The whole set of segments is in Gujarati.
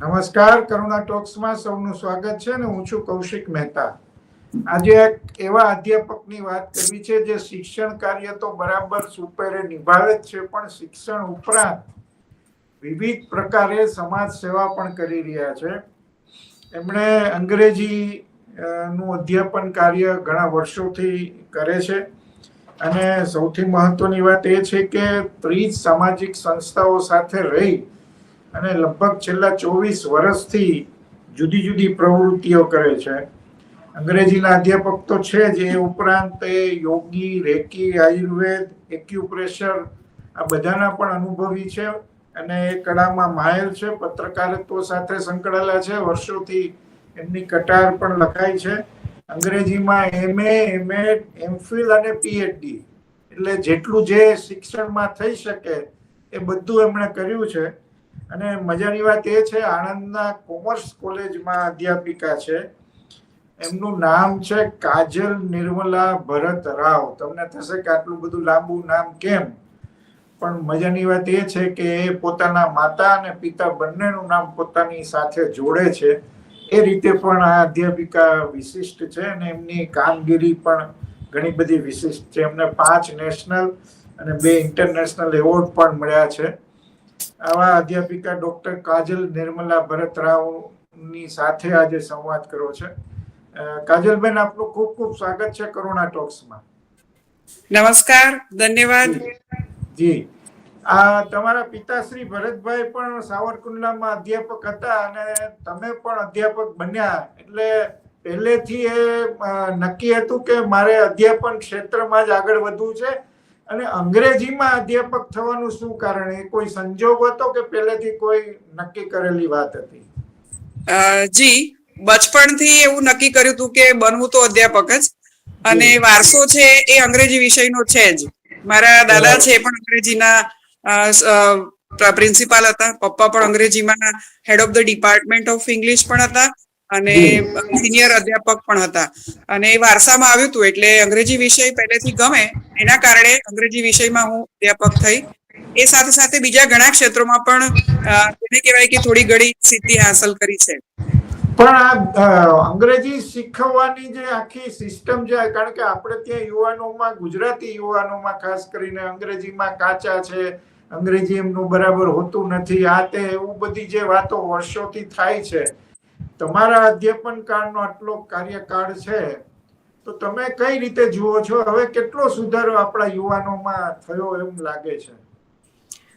નમસ્કાર, કરુણા ટોક્સમાં સૌનું સ્વાગત છે અને હું છું કૌશિક મહેતા. આજે એક એવા અધ્યાપકની વાત કરવી છે જે શિક્ષણ કાર્ય તો બરાબર સુપેરે નિભાવે જ છે, પણ શિક્ષણ ઉપરાંત વિવિધ પ્રકારે સમાજ સેવા પણ કરી રહ્યા છે. એમણે અંગ્રેજી નું અધ્યાપન કાર્ય ઘણા વર્ષોથી કરે છે અને સૌથી મહત્વની વાત એ છે કે ત્રીસ સામાજિક સંસ્થાઓ સાથે રહી અને લગભગ છેલ્લા ચોવીસ વર્ષથી જુદી જુદી પ્રવૃત્તિઓ કરે છે. અંગ્રેજીના અધ્યાપક તો છે જ, એ ઉપરાંત એ યોગી, રેકી, આયુર્વેદ એક્યુપ્રેશર આ બધાના પણ અનુભવી છે અને એ કળામાં માહેર છે, પત્રકારત્વ સાથે સંકળાયેલા છે, વર્ષોથી એમની કટાર પણ લખાય છે. અંગ્રેજીમાં એમએ એમએડ એમફિલ અને પીએચડી એટલે જેટલું જે શિક્ષણમાં થઈ શકે એ બધું એમણે કર્યું છે. અને મજાની વાત એ છે, આણંદના કોમર્સ કોલેજમાં અધ્યાપિકા છે. એમનું નામ છે કાજલ નિર્મલા ભરત રાવ. તમને થશે કે આટલું બધું લાંબુ નામ કેમ? પણ મજાની વાત એ છે કે એ પોતાના માતા અને પિતા બંનેનું નામ પોતાની સાથે જોડે છે. એ રીતે પણ આ અધ્યાપિકા વિશિષ્ટ છે અને એમની કામગીરી પણ ઘણી બધી વિશિષ્ટ છે. એમને પાંચ નેશનલ અને બે ઇન્ટરનેશનલ એવોર્ડ પણ મળ્યા છે. આવા અધ્યાપિકા ડોક્ટર કાજલ નિર્મલા ભરત રાવની સાથે આજે સંવાદ કર્યો છે. કાજલબેન આપનું ખૂબ ખૂબ સ્વાગત છે કરુણા ટોક્સમાં. નમસ્કાર ધન્યવાદ. જી. આ તમારા પિતાશ્રી ભરતભાઈ પણ સાવરકુંડલામાં અધ્યાપક હતા અને તમે પણ અધ્યાપક બન્યા. એટલે પહેલેથી એ નક્કી હતું કે મારે અધ્યાપન ક્ષેત્રમાં જ આગળ વધવું છે. અને અંગ્રેજીમાં અધ્યાપક થવાનું શું કારણ? એ કોઈ સંજોગ હતો કે પહેલેથી કોઈ નક્કી કરેલી વાત હતી? અ, જી. બચપણથી એવું નક્કી કર્યું હતું કે બનવું તો અધ્યાપક જ. અને વારસો છે એ અંગ્રેજી વિષયનો છે જ. મારા દાદા છે પણ અંગ્રેજીના પ્રિન્સિપાલ હતા. પપ્પા પણ અંગ્રેજીમાં head of the department of English પણ હતા. અને સિનિયર અધ્યાપક પણ હતા. અને એ વારસામાં આવ્યું હતું એટલે અંગ્રેજી વિષય પહેલેથી ગમે એના કારણે અંગ્રેજી વિષયમાં હું અધ્યાપક થઈ. એ સાથે સાથે બીજા ઘણા ક્ષેત્રોમાં પણ એને કહેવાય કે થોડી ઘણી સિદ્ધિ હાંસલ કરી છે. પણ આ અંગ્રેજી શીખવવાની જે આખી સિસ્ટમ છે કારણ કે આપણે ત્યાં યુવાનોમાં ગુજરાતી યુવાનોમાં ખાસ કરીને અંગ્રેજીમાં કાચા છે અંગ્રેજી એમનું બરાબર હોતું નથી. આ તે એવું બધી જે વાતો વર્ષોથી થાય છે. તમારા અધ્યાપન કાળનો આટલો કાર્યકાળ છે તો તમે કઈ રીતે જુઓ છો? હવે કેટલો સુધારો આપણા યુવાનોમાં થયો એમ લાગે છે.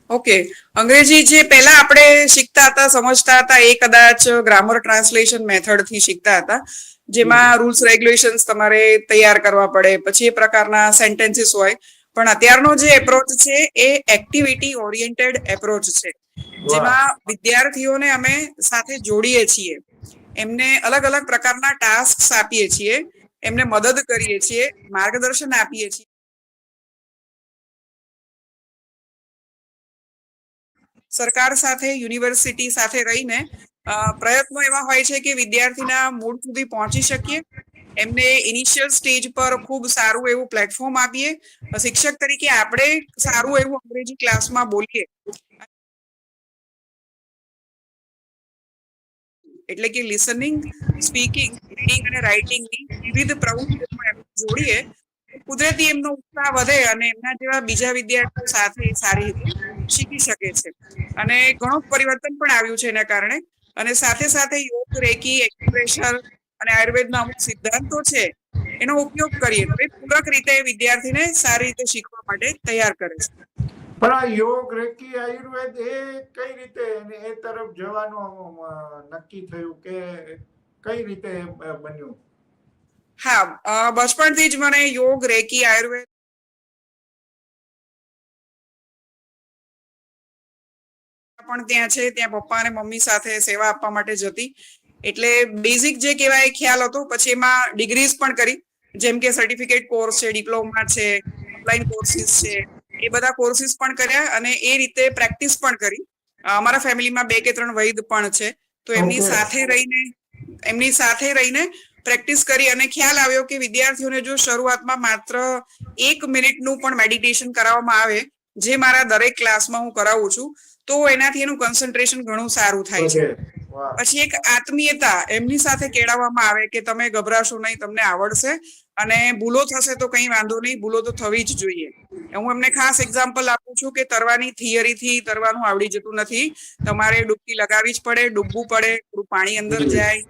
ઓકે. અંગ્રેજી જે પહેલા આપણે શીખતા હતા સમજતા હતા એ કદાચ ગ્રામર ટ્રાન્સલેશન મેથડથી શીખતા હતા જેમાં રૂલ્સ રેગ્યુલેશન્સ તમારે તૈયાર કરવા પડે પછી એ પ્રકારના સેન્ટેન્સીસ હોય. પણ અત્યારનો જે એપ્રોચ છે એ એક્ટિવિટી ઓરિએન્ટેડ એપ્રોચ છે. જેમાં વિદ્યાર્થીઓને અમે સાથે જોડીએ છીએ. એમને અલગ અલગ પ્રકારના ટાસ્ક આપીએ છીએ, એમને મદદ કરીએ છીએ, માર્ગદર્શન આપીએ છીએ. સરકાર સાથે, યુનિવર્સિટી સાથે રહીને પ્રયત્નો એવા હોય છે કે વિદ્યાર્થીના મૂળ સુધી પહોંચી શકીએ. એમને ઇનિશિયલ સ્ટેજ પર ખૂબ સારું એવું પ્લેટફોર્મ આપીએ. શિક્ષક તરીકે આપણે સારું એવું અંગ્રેજી ક્લાસમાં બોલીએ. એટલે કે લિસનિંગ સ્પીકિંગ રીડિંગ અને રાઇટિંગની વિવિધ પ્રવૃત્તિઓમાં જોડીએ કુદરતી એમનો ઉત્સાહ વધે અને એમના જેવા બીજા વિદ્યાર્થીઓ સાથે સારી રીતે શીખી શકે છે. અને ઘણું પરિવર્તન પણ આવ્યું છે એના કારણે. અને સાથે સાથે યોગ, રેકી એક્યુપ્રેશર અને આયુર્વેદના અમુક સિદ્ધાંતો છે, એનો ઉપયોગ કરીએ તો એ પૂરક રીતે વિદ્યાર્થીને સારી રીતે શીખવા માટે તૈયાર કરે છે. પણ આ યોગ રેકી આયુર્વેદ એ કઈ રીતે એ તરફ જવાનું નક્કી થયું કે કઈ રીતે બન્યું? હા બચપણથી જ મને યોગ, રેકી, આયુર્વેદ પણ ત્યાં છે, ત્યાં પપ્પા અને મમ્મી સાથે સેવા આપવા માટે જતી. એટલે બેઝિક જે કહેવાય ખ્યાલ હતો, પછી એમાં ડિગ્રીઝ પણ કરી. જેમ કે સર્ટિફિકેટ કોર્સ છે ડિપ્લોમા છે ઓનલાઈન કોર્સિસ છે. એ બધા કોર્સિસ પણ કર્યા અને એ રીતે પ્રેક્ટિસ પણ કરી. અમારા ફેમિલીમાં બે કે ત્રણ વૈદ પણ છે. તો એમની સાથે રહીને એમની સાથે રહીને પ્રેક્ટિસ કરી અને ખ્યાલ આવ્યો કે વિદ્યાર્થીઓને જો શરૂઆતમાં માત્ર એક મિનિટનું પણ મેડિટેશન કરાવવામાં આવે જે મારા દરેક ક્લાસમાં હું કરાવું છું તો એનાથી એનું કન્સન્ટ્રેશન ઘણું સારું થાય છે. પછી એક આત્મીયતા એમની સાથે કેળવવામાં આવે કે તમે ગભરાશો નહીં તમને આવડશે અને ભૂલો થશે તો કંઈ વાંધો નહીં ભૂલો તો થવી જ જોઈએ. હું એમને ખાસ એક્ઝામ્પલ આપું છું કે તરવાની થિયરી થી તરવાનું આવડી જતું નથી. તમારે ડૂબકી લગાવવી જ પડે ડૂબવું પડે થોડું પાણી અંદર જાય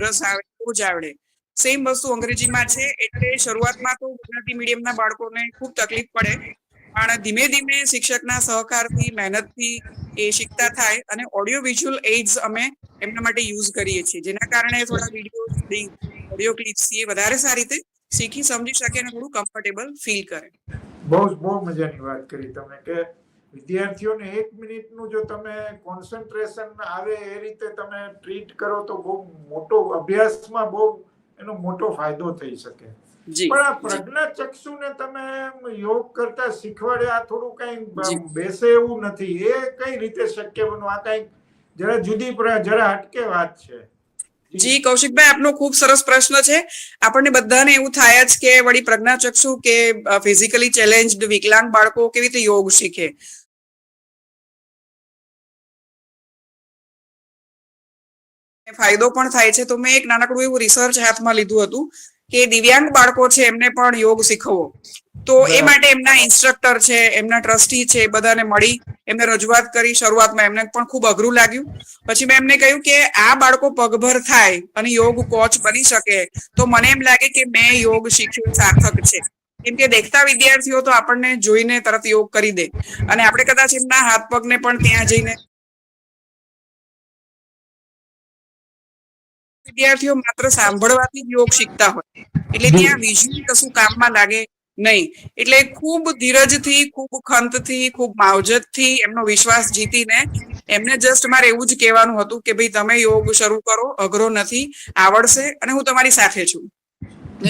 રસ આવે તો જ આવડે. સેમ વસ્તુ અંગ્રેજીમાં છે એટલે શરૂઆતમાં તો ગુજરાતી મીડિયમના બાળકોને ખૂબ તકલીફ પડે. પણ ધીમે ધીમે શિક્ષકના સહકારથી, મહેનતથી એ શીખતા થાય અને ઓડિયો વિઝ્યુઅલ એઇડ્સ અમે એમના માટે યુઝ કરીએ છીએ. જેના કારણે થોડા વીડિયો ઓડિયો ક્લિપ્સ એ વધારે સારી રીતે શીખી સમજી શકે અને થોડું કમ્ફર્ટેબલ ફીલ કરે. બહુ બહુ મજાની વાત કરી તમે કે વિદ્યાર્થીઓને એક મિનિટનું જો તમે કોન્સન્ટ્રેશન આવે એ રીતે તમે ટ્રીટ કરો તો બહુ મોટો અભ્યાસમાં બહુ એનો મોટો ફાયદો થઈ શકે. પણ આ. પ્રજ્ઞા ચક્ષુને તમે યોગ કરતા શીખવાડે આ થોડું કઈ બેસે એવું નથી. એ કઈ રીતે શક્ય બનવું આ કઈ જરા જુદી જરા હટકે વાત છે. જી. કૌશિકભાઈ આપનો ખૂબ સરસ પ્રશ્ન છે. આપણને બધાને એવું થાય જ કે વળી પ્રજ્ઞાચક્ષુ કે ફિઝિકલી ચેલેન્જડ વિકલાંગ બાળકો કેવી રીતે યોગ શીખે? ફાયદો પણ થાય છે. તો મેં એક નાનકડું એવું રિસર્ચ હાથમાં લીધું હતું. કે દિવ્યાંગ બાળકો છે એમને પણ યોગ શીખવવો. તો એ માટે એમના ઇન્સ્ટ્રક્ટર છે એમના ટ્રસ્ટી છે બધાને મળી એમને રજૂઆત કરી. શરૂઆતમાં એમને પણ ખૂબ અઘરું લાગ્યું. પછી મેં એમને કહ્યું કે આ બાળકો પગભર થાય અને યોગ કોચ બની શકે તો મને એમ લાગે કે મેં યોગ શીખ્યું સાર્થક છે. કેમ કે દેખતા વિદ્યાર્થીઓ તો આપણને જોઈને તરત યોગ કરી દે. અને આપણે કદાચ એમના હાથ પગને પણ ત્યાં જઈને વિદ્યાર્થીઓ માત્ર સાંભળવાથી યોગ શીખતા હોય. એટલે ત્યાં વિઝ્યુઅલ કશું કામમાં લાગે નહીં. એટલે ખૂબ ધીરજથી ખૂબ ખંતથી ખૂબ માવજતથી એમનો વિશ્વાસ જીતીને એમને જસ્ટ મારે એવું જ કહેવાનું હતું કે ભાઈ તમે યોગ શરૂ કરો અઘરો નથી આવડશે અને હું તમારી સાથે છું.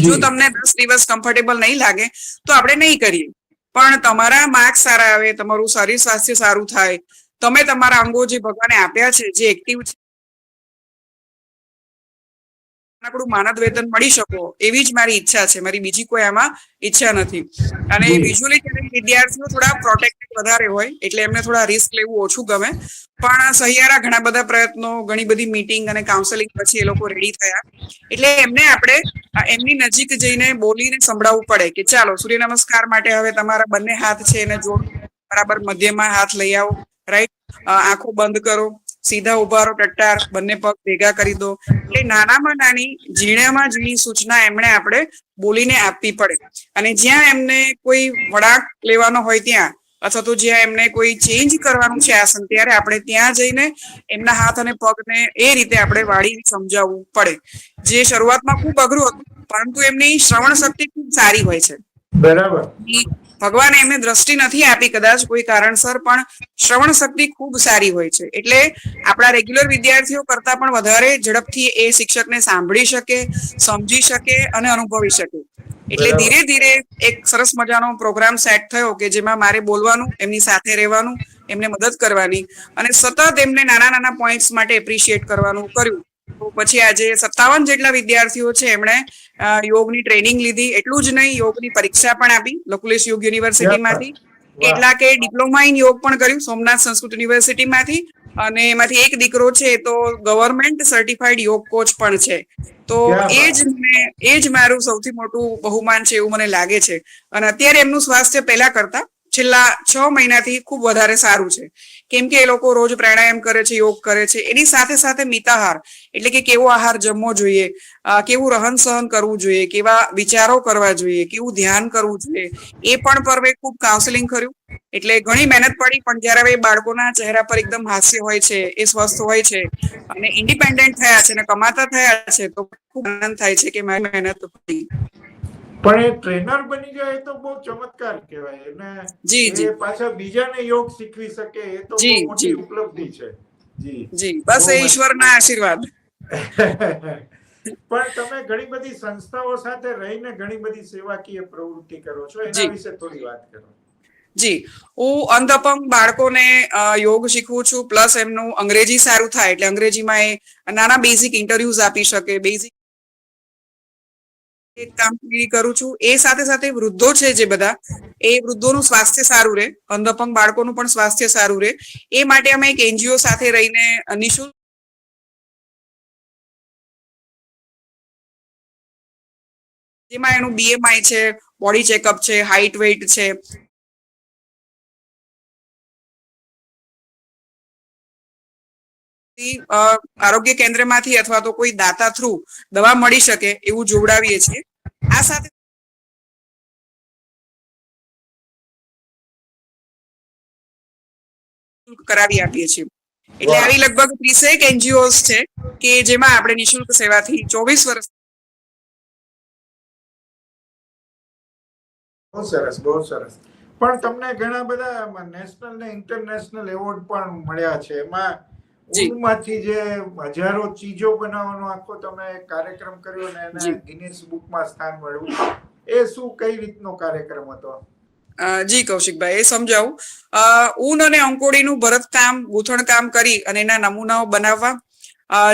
જો તમને દસ દિવસ કમ્ફર્ટેબલ નહીં લાગે તો આપણે નહીં કરીએ. પણ તમારા માર્ક્સ સારા આવે તમારું શરીર સ્વાસ્થ્ય સારું થાય તમે તમારા અંગો જે ભગવાને આપ્યા છે જે એક્ટિવ છે નાનકડું માનદ વેતન મળી શકો એવી જ મારી ઈચ્છા છે. મારી બીજી કોઈ આમાં ઈચ્છા નથી. અને. વિઝ્યુઅલી ચેલેન્જ વિદ્યાર્થીઓ થોડા પ્રોટેક્ટેડ વધારે હોય એટલે એમને થોડા રિસ્ક લેવું ઓછું ગમે. પણ સહિયારા ઘણા બધા પ્રયત્નો ઘણી બધી મીટિંગ અને કાઉન્સેલિંગ પછી એ લોકો રેડી થયા. એટલે એમને આપણે એમની નજીક જઈને બોલીને સંભળાવવું પડે કે ચાલો સૂર્ય નમસ્કાર માટે હવે તમારા બંને હાથ છે એને જોડો. બરાબર મધ્યમાં હાથ લઈ આવો. રાઈટ આંખો બંધ કરો. સીધા ઊભા રહો ટટ્ટાર બંને પગ ભેગા કરી દો. એટલે નાનામાં નાની ઝીણામાં ઝીણી સૂચના એમણે આપણે બોલીને આપવી પડે. અને જ્યાં એમને કોઈ વળાંક લેવાનો હોય ત્યાં અથવા તો જ્યાં એમને કોઈ ચેન્જ કરવાનું છે આસન ત્યારે આપણે ત્યાં જઈને એમના હાથ અને પગને એ રીતે આપણે વાળી સમજાવવું પડે. જે શરૂઆતમાં ખૂબ અઘરું હતું પરંતુ એમની શ્રવણ શક્તિ ખૂબ સારી હોય છે. બરાબર. ભગવાને એમને દ્રષ્ટિ નથી આપી કદાચ કોઈ કારણસર પણ શ્રવણ શક્તિ ખૂબ સારી હોય છે. એટલે આપણા રેગ્યુલર વિદ્યાર્થીઓ કરતા પણ વધારે ઝડપથી એ શિક્ષકને સાંભળી શકે સમજી શકે અને અનુભવી શકે. એટલે ધીરે ધીરે એક સરસ મજાનો પ્રોગ્રામ સેટ થયો કે જેમાં મારે બોલવાનું એમની સાથે રહેવાનું એમને મદદ કરવાની અને સતત એમને નાના નાના પોઈન્ટ્સ માટે એપ્રિશિએટ કરવાનું કર્યું. પછી આજે સત્તાવન જેટલા વિદ્યાર્થીઓ છે એમણે યોગની ટ્રેનિંગ લીધી. એટલું જ નહીં યોગની પરીક્ષા પણ આપી લકુલેશ યોગ યુનિવર્સિટીમાંથી. કેટલાકે ડિપ્લોમા ઇન યોગ પણ કર્યું સોમનાથ સંસ્કૃત યુનિવર્સિટીમાંથી. અને એમાંથી એક દીકરો છે તો ગવર્મેન્ટ સર્ટિફાઈડ યોગ કોચ પણ છે. તો એ જ એ જ મારું સૌથી મોટું બહુમાન છે એવું મને લાગે છે. અને અત્યારે એમનું સ્વાસ્થ્ય પહેલા કરતા છેલ્લા છ મહિનાથી ખૂબ વધારે સારું છે. કેમ કે એ લોકો રોજ પ્રાણાયામ કરે છે, યોગ કરે છે. એની સાથે સાથે મિતાહાર, એટલે કે કેવો આહાર જમવો જોઈએ કેવું રહન સહન કરવું જોઈએ, કેવા વિચારો કરવા જોઈએ, કેવું ધ્યાન કરવું જોઈએ, એ પણ પર મેં ખૂબ કાઉન્સેલિંગ કર્યું. એટલે ઘણી મહેનત પડી, પણ જ્યારે એ બાળકોના ચહેરા પર એકદમ હાસ્ય હોય છે, એ સ્વસ્થ હોય છે, અને ઇન્ડિપેન્ડન્ટ થયા છે અને કમાતા થયા છે, તો ખૂબ આનંદ થાય છે કે મારી મહેનત પડી. પણ એ ટ્રેનર બની જાય તો બહુ ચમત્કાર કહેવાય. અને જી જી. પાછા બીજાને યોગ શીખવી શકે એ તો બહુ મોટી ઉપલબ્ધિ છે. જી. જી બસ એ ઈશ્વરના આશીર્વાદ. પણ તમે ઘણી બધી સંસ્થાઓ સાથે રહીને ઘણી બધી સેવાકીય પ્રવૃત્તિ કરો છો એના. વિશે થોડી વાત કરો. જી. હું અંધપંગ બાળકોને યોગ શીખવું છું પ્લસ એમનું અંગ્રેજી સારું થાય એટલે અંગ્રેજીમાં એ નાના બેઝિક ઇન્ટરવ્યુઝ આપી શકે બેઝિક એક કામગીરી કરું છું. એ સાથે સાથે વૃદ્ધો છે જે બધા, એ વૃદ્ધોનું સ્વાસ્થ્ય સારું રહે, અંધપંગ બાળકોનું પણ સ્વાસ્થ્ય સારું રહે. એ માટે અમે એક એનજીઓ સાથે રહીને નિશુલ્ક જેમાં એનું બીએમઆઈ છે બોડી ચેકઅપ છે હાઇટ વેઇટ છે આરોગ્ય કેન્દ્રમાંથી અથવા તો કોઈ દાતા થ્રુ દવા મળી શકે એવું જોવડાવીએ છીએ. આ સાથે કરાવી આપીએ છીએ. એટલે આવી લગભગ ત્રીસેક એનજીઓસ છે કે જેમાં આપણે નિઃશુલ્ક સેવાથી ચોવીસ વર્ષ બહુ સરસ બહુ સરસ. પણ તમને ઘણા બધા નેશનલ ને ઇન્ટરનેશનલ એવોર્ડ પણ મળ્યા છે. એમાં જી. ઊનમાંથી જે હજારો ચીજો બનાવવાનો આખો તમે કાર્યક્રમ કર્યો ને એને. ગિનિસ બુકમાં સ્થાન મળ્યું. એ શું કઈ રીતનો કાર્યક્રમ હતો? જી કૌશિકભાઈ એ સમજાવું. ઊન અને અંકોડીનું ભરતકામ ગૂંથણકામ કરી અને એના નમૂનાઓ બનાવવા.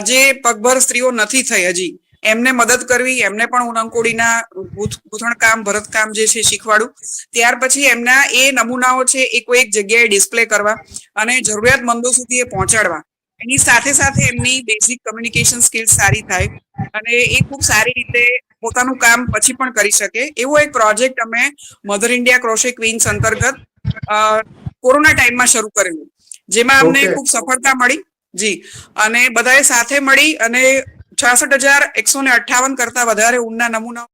જે પગભર સ્ત્રીઓ નથી થઈ હજી. એમને મદદ કરવી એમને પણ ઊન અંકોડીના ગૂંથણકામ ભરતકામ જે છે શીખવાડું ત્યાર પછી એમના એ નમૂનાઓ છે એ કોઈ એક જગ્યાએ ડિસ્પ્લે કરવા અને જરૂરિયાતમંદો સુધી એ પહોંચાડવા. એની સાથે સાથે એમની બેઝિક કમ્યુનિકેશન સ્કિલ્સ સારી થાય અને એ ખૂબ સારી રીતે પોતાનું કામ પછી પણ કરી શકે. એવો એક પ્રોજેક્ટ અમે મધર ઇન્ડિયા ક્રોશે ક્વીન્સ અંતર્ગત કોરોના ટાઈમમાં શરૂ કરેલું. જેમાં અમને ખૂબ સફળતા મળી. જી. અને બધાએ સાથે મળી અને છાસઠ હજાર એકસો ને અઠ્ઠાવન કરતા વધારે ઊનના નમૂના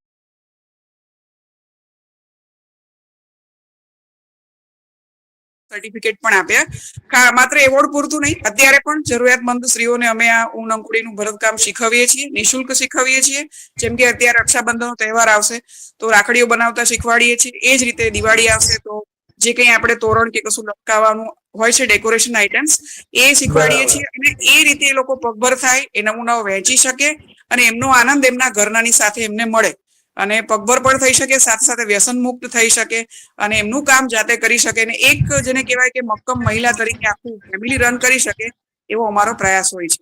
સર્ટિફિકેટ પણ આપ્યા. માત્ર એવોર્ડ પૂરતું નહીં અત્યારે પણ જરૂરિયાતમંદ સ્ત્રીઓને અમે આ ઊન અંકુડીનું ભરતકામ શીખવીએ છીએ નિઃશુલ્ક શીખવીએ છીએ. જેમ કે અત્યારે રક્ષાબંધનનો તહેવાર આવશે તો રાખડીઓ બનાવતા શીખવાડીએ છીએ. એ જ રીતે દિવાળી આવશે તો જે કંઈ આપણે તોરણ કે કશું લટકાવવાનું હોય છે ડેકોરેશન આઇટમ્સ એ શીખવાડીએ છીએ. અને એ રીતે એ લોકો પગભર થાય એ નમૂનાઓ વહેંચી શકે અને એમનો આનંદ એમના ઘરનાની સાથે એમને મળે. અને પગભર પણ થઈ શકે સાથે સાથે વ્યસન મુક્ત થઈ શકે અને એમનું કામ જાતે કરી શકે અને એક જેને કહેવાય કે મક્કમ મહિલા તરીકે આખું ફેમિલી રન કરી શકે એવો અમારો પ્રયાસ હોય છે.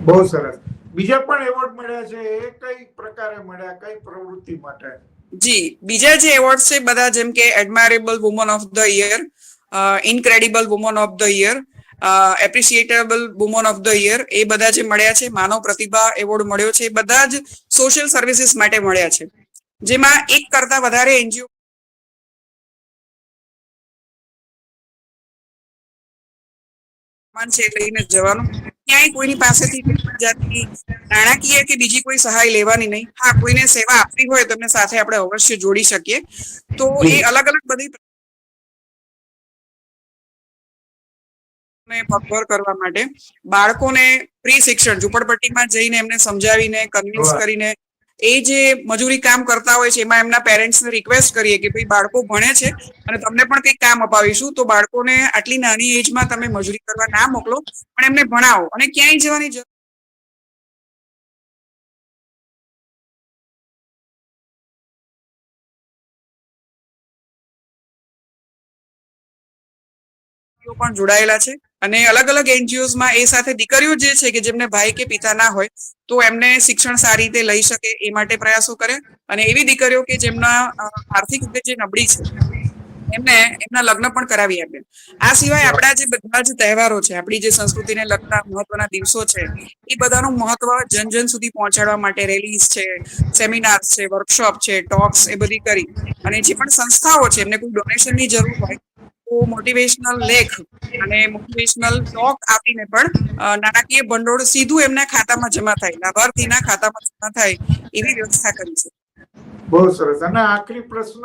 બહુ સરસ. બીજા પણ એવોર્ડ મળ્યા છે. એ કઈ પ્રકારે મળ્યા? કઈ પ્રવૃત્તિ માટે? જી બીજા જે એવોર્ડ છે બધા જેમ કે admirable woman of the year incredible woman of the year appreciatable woman of the year એ બધા જે મળ્યા છે માનવ પ્રતિભા એવોર્ડ મળ્યો છે એ બધા જ સોશિયલ સર્વિસીસ માટે મળ્યા છે. જેમાં એક કરતા વધારે એનજીઓ છે લઈને જવાનું. ક્યાંય કોઈની પાસેથી જાતની નાણાકીય કે બીજી કોઈ સહાય લેવાની નહીં. હા કોઈને સેવા આપવી હોય તો એમને સાથે આપણે અવશ્ય જોડી શકીએ. તો એ અલગ અલગ બધી ને પગભર કરવા માટે બાળકોને પ્રી શિક્ષણ ઝુંપડપટ્ટીમાં જઈને એમને સમજાવીને કન્વિન્સ કરીને એ જે મજૂરી કામ કરતા હોય છે એમાં એમના પેરેન્ટ્સને રિક્વેસ્ટ કરીએ કે ભાઈ બાળકો ભણે છે અને તમને પણ કંઈક કામ અપાવીશું તો બાળકોને આટલી નાની એજમાં તમે મજૂરી કરવા ના મોકલો પણ એમને ભણાવો અને ક્યાંય જવાની જરૂર પણ જોડાયેલા છે. અને અલગ અલગ એનજીઓઝમાં એ સાથે દીકરીઓ જે છે કે જેમને ભાઈ કે પિતા ના હોય, તો એમને શિક્ષણ સારી રીતે લઈ શકે એ માટે પ્રયાસો કરે અને એવી દીકરીઓ કે જેમના આર્થિક રીતે જે નબળી છે, એમને, એમના લગ્ન પણ કરાવી આપે આ સિવાય આપણા જે બધા જ તહેવારો છે, આપણી જે સંસ્કૃતિને લગતા મહત્વના દિવસો છે, એ બધાનું મહત્વ જન જન સુધી પહોંચાડવા માટે રેલીઝ છે, સેમિનાર્સ છે, વર્કશોપ છે, ટોક્સ એ બધી કરી. અને જે પણ સંસ્થાઓ છે, એમને કોઈ ડોનેશનની જરૂર હોય મોટિવેશનલ લેખ અને મોટિવેશનલ ટોક આપીને પણ નાણાકીય ભંડોળ સીધું એમના ખાતામાં જમા થાય લાભાર્થીના ખાતામાં જમા થાય એવી વ્યવસ્થા કરી છે. બહુ સરસ. અને આખરી પ્રશ્ન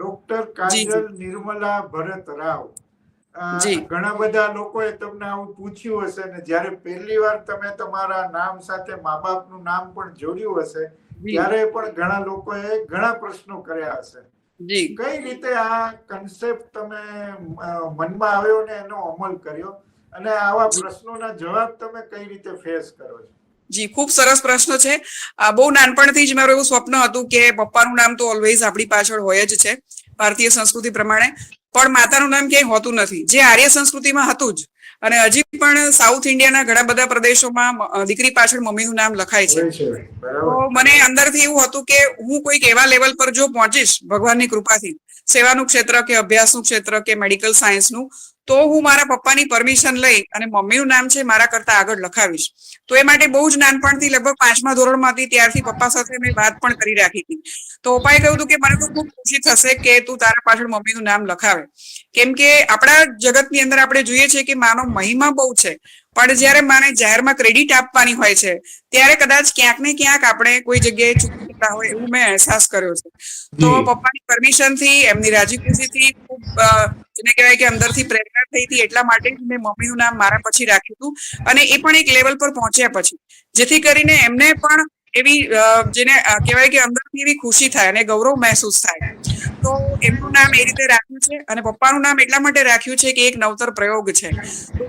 ડોક્ટર કાજલ નિર્મલા ભરત રાવ. ઘણા બધા લોકોએ તમને આવું પૂછ્યું હશે ને જ્યારે પહેલી વાર તમે તમારા નામ સાથે મા બાપનું નામ પણ જોડ્યું હશે ત્યારે પણ ઘણા લોકોએ ઘણા પ્રશ્નો કર્યા હશે. જી. કઈ રીતે આ કન્સેપ્ટ તમે મનમાં આવ્યો ને એનો અમલ કર્યો? અને આવા પ્રશ્નોના જવાબ તમે કઈ રીતે ફેસ કરો છો? જી ખૂબ સરસ પ્રશ્ન છે. આ બહુ નાનપણથી જ મારું એવું સ્વપ્ન હતું કે પપ્પાનું નામ તો ઓલવેઝ આપણી પાછળ હોય જ છે ભારતીય સંસ્કૃતિ પ્રમાણે. પણ માતાનું નામ ક્યાંય હોતું નથી. જે આર્ય સંસ્કૃતિમાં હતું જ અને હજી પણ સાઉથ ઇન્ડિયાના ઘણા બધા પ્રદેશોમાં દીકરી પાછળ મમ્મીનું નામ લખાય છે. તો મને અંદરથી એવું હતું કે હું કોઈક એવા લેવલ પર જો પહોંચીશ ભગવાનની કૃપાથી સેવાનું ક્ષેત્ર કે અભ્યાસનું ક્ષેત્ર કે મેડિકલ સાયન્સનું તો હું મારા પપ્પાની પરમિશન લઈ અને મમ્મીનું નામ છે મારા કરતા આગળ લખાવીશ. તો એ માટે બહુ જ નાનપણથી લગભગ પાંચમા ધોરણમાં હતી ત્યારથી પપ્પા સાથે મેં વાત પણ કરી રાખી હતી. તો પપ્પાએ કહ્યું હતું કે મને તો ખૂબ ખુશી થશે કે તું તારા પાછળ મમ્મીનું નામ લખાવે. કેમ કે આપણા જગતની અંદર આપણે જોઈએ છીએ કે માનો મહિમા બહુ છે. પણ જ્યારે માને જાહેરમાં ક્રેડિટ આપવાની હોય છે ત્યારે કદાચ ક્યાંક ને ક્યાંક આપણે કોઈ જગ્યાએ ચૂકી જતા હોય એવું મેં અહેસાસ કર્યો છે. તો પપ્પાની પરમિશનથી એમની રાજી ખુશીથી ખૂબ જેને કહેવાય કે અંદરથી પ્રેરણા થઈ હતી એટલા માટે જ મેં મમ્મીનું નામ મારા પછી રાખ્યું હતું. અને એ પણ એક લેવલ પર પહોંચ્યા પછી. જેથી કરીને એમને પણ એવી જેને કહેવાય કે અંદરથી એવી ખુશી થાય અને ગૌરવ મહેસૂસ થાય. તો એમનું નામ એ રીતે રાખ્યું છે અને પપ્પાનું નામ એટલા માટે રાખ્યું છે કે એક નવતર પ્રયોગ છે.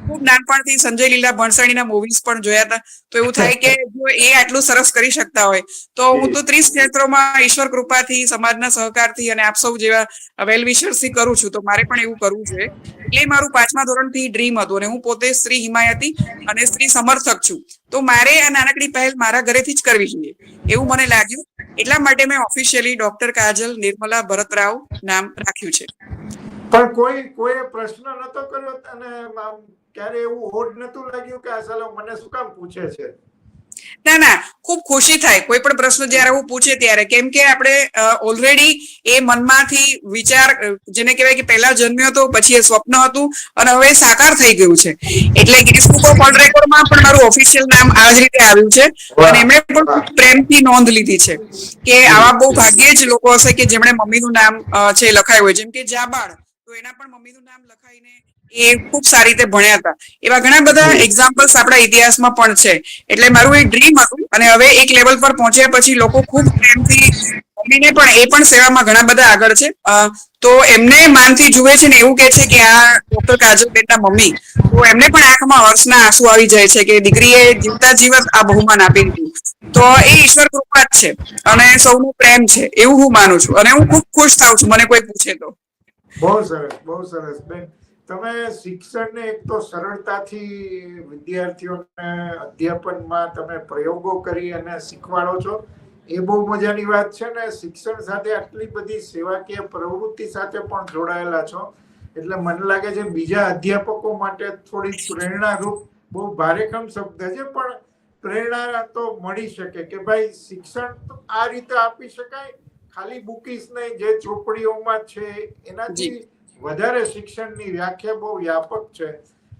ખૂબ નાનપણથી સંજય લીલા ભણસાણીના મૂવીઝ પણ જોયા હતા. તો એવું થાય કે જો એ આટલું સરસ કરી શકતા હોય, તો હું તો ત્રીસ ક્ષેત્રોમાં ઈશ્વર કૃપાથી, સમાજના સહકારથી અને આપ સૌ જેવા વેલથી કરું છું. તો મારે પણ એવું કરવું જોઈએ. એટલે મારું પાંચમા ધોરણથી ડ્રીમ હતું અને હું પોતે સ્ત્રી હિમાયતી અને સ્ત્રી સમર્થક છું. તો મારે આ નાનકડી પહેલ મારા ઘરેથી જ કરવી જોઈએ. એવું મને લાગ્યું. એટલા માટે મેં ઓફિશિયલી ડોક્ટર કાજલ નિર્મલા ભરત રાવ નામ રાખ્યું છે. પણ કોઈ કોઈ પ્રશ્ન નતો કર્યો અને ક્યારે એવું હોડ નતું લાગ્યું કે આ સાલો મને શું કામ પૂછે છે? ના ના ખૂબ ખુશી થાય. કોઈ પણ પ્રશ્ન જ્યારે હું પૂછે ત્યારે. કેમ કે આપણે ઓલરેડી એ મનમાંથી વિચાર જેને કહેવાય કે પહેલા જન્મ્યો હતો પછી એ સ્વપ્ન હતું અને હવે સાકાર થઈ ગયું છે. એટલે ગિનિસ બુક ઓફ વર્લ્ડ રેકોર્ડમાં પણ મારું ઓફિશિયલ નામ આ જ રીતે આવ્યું છે. અને એમણે પણ પ્રેમથી નોંધ લીધી છે કે આવા બહુ ભાગ્યે જ લોકો હશે કે જેમણે મમ્મીનું નામ છે લખાયું હોય. જેમ કે જાબાળ તો એના પણ મમ્મીનું નામ લખાઈને એ ખૂબ સારી રીતે ભણ્યા હતા. એવા ઘણા બધા એક્ઝામ્પલ્સ આપણા ઇતિહાસમાં પણ છે. એટલે મારું એક ડ્રીમ હતું અને હવે એક લેવલ પર પહોંચ્યા પછી લોકો ખૂબ પ્રેમથી મમ્મીને પણ એ પણ સેવામાં ઘણા બધા આગળ છે. તો એમને માનથી જુએ છે ને એવું કે છે કે આ ડોક્ટર કાજલબેનના મમ્મી. તો એમને પણ આંખમાં હર્ષના આંસુ આવી જાય છે કે દીકરીએ જીવતા જીવત આ બહુમાન આપી દીધું. તો એ ઈશ્વર કૃપા જ છે અને સૌનો પ્રેમ છે એવું હું માનું છું અને હું ખૂબ ખુશ થાઉં છું મને કોઈ પૂછે તો. બહુ સરસ બહુ સરસ બેન. તમે શિક્ષણને એક તો સરળતાથી વિદ્યાર્થીઓને અધ્યાપનમાં તમે પ્રયોગો કરી અને શીખવાડો છો. એ બહુ મજાની વાત છે ને શિક્ષણ સાથે આટલી બધી સેવાકીય પ્રવૃત્તિ સાથે પણ જોડાયેલા છો. એટલે મને લાગે છે બીજા અધ્યાપકો માટે થોડી પ્રેરણારૂપ બહુ ભારેખમ શબ્દ છે, પણ પ્રેરણા તો મળી શકે કે ભાઈ શિક્ષણ તો આ રીતે આપી શકાય. ખાલી બુકીસ નહીં, જે ચોપડીઓમાં છે, એનાથી વધારે શિક્ષણની વ્યાખ્યા બહુ વ્યાપક છે.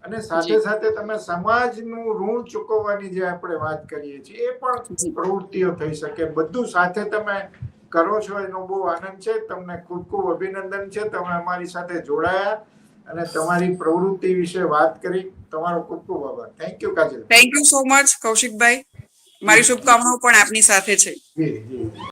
અને સાથે સાથે તમે સમાજનું ઋણ ચૂકવવાની જે આપણે વાત કરીએ છીએ એ પણ પ્રવૃત્તિઓ થઈ શકે. બધું સાથે તમે કરો છો એનો બહુ આનંદ છે. તમને ખૂબ ખૂબ અભિનંદન છે. તમે અમારી સાથે જોડાયા અને તમારી પ્રવૃત્તિ વિશે વાત કરી. તમારો ખૂબ ખૂબ આભાર. Thank you Kajal. Thank you so much Kaushikbhai. મારી શુભકામનાઓ પણ આપની સાથે છે. જી જી.